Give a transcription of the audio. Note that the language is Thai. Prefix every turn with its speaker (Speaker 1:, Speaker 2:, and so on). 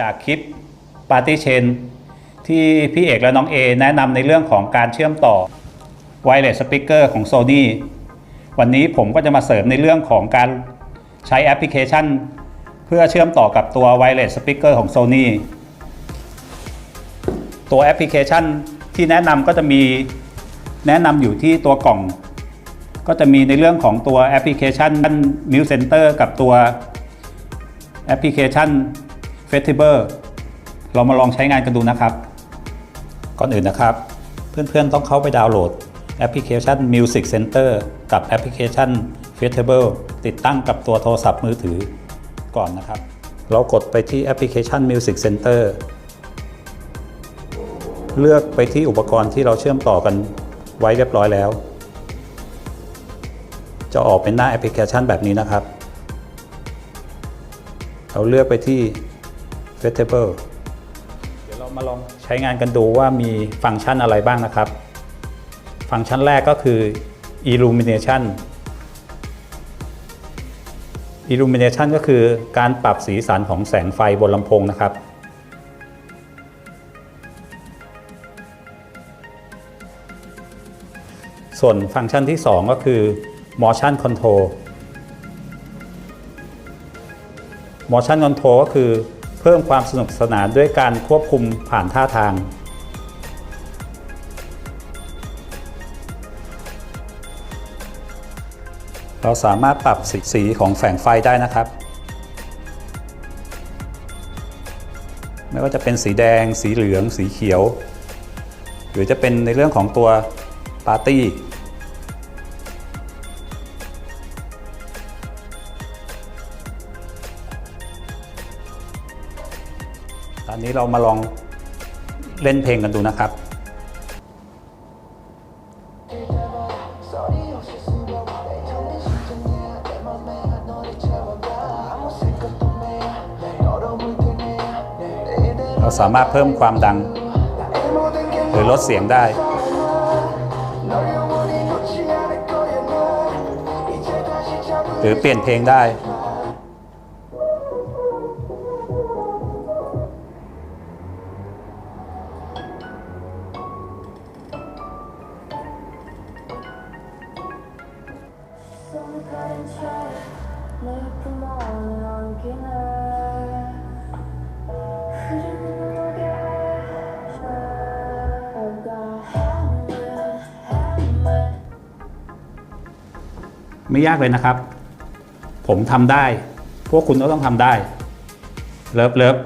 Speaker 1: จากคลิป Party Chain ที่พี่เอกและน้องเอแนะนำในเรื่องของการเชื่อมต่อ Wireless Speaker ของ Sony วันนี้ผมก็จะมาเสริมในเรื่องของการใช้แอปพลิเคชัน เพื่อเชื่อมต่อกับตัว Wireless Speaker ของ Sony ตัวแอปพลิเคชันที่แนะนำก็จะมีแนะนำอยู่ที่ตัวกล่อง ก็จะมีในเรื่องของตัวแอปพลิเคชัน Music Center กับตัวแอปพลิเคชัน Festival เรามาลองใช้งานกันดูนะครับ ก่อนอื่นนะครับ เพื่อนๆต้องเข้าไปดาวน์โหลดแอปพลิเคชัน Music Center กับแอปพลิเคชัน Festival ติดตั้งกับตัวโทรศัพท์มือถือก่อนนะครับ เรากดไปที่แอปพลิเคชัน Music Center เลือกไปที่อุปกรณ์ที่เราเชื่อมต่อกันไว้เรียบร้อยแล้ว จะออกเป็นหน้าแอปพลิเคชันแบบนี้นะครับ เราเลือกไปที่ Festival เดี๋ยวเรามาลองใช้งานกันดูว่ามีฟังก์ชันอะไรบ้างนะครับ ฟังก์ชันแรกก็คือ Illumination Illumination ก็คือการปรับสีสันของแสงไฟบนลำโพงนะครับส่วนฟังก์ชันที่ 2 ก็คือ motion control motion control ก็คือ เพิ่มความสนุกสนานด้วยการควบคุมผ่านท่าทาง เราสามารถปรับสีของแสงไฟได้นะครับ ไม่ว่าจะเป็นสีแดง สีเหลือง สีเขียว หรือจะเป็นในเรื่องของตัวปาร์ตี้ ตอนนี้เรามาลองเล่นเพลงกันดูนะครับเราสามารถเพิ่มความดัง หรือลดเสียงได้ หรือเปลี่ยนเพลงได้ ไม่ยากเลยนะครับ ผมทำได้ พวกคุณก็ต้องทำได้ เลิฟเลิฟ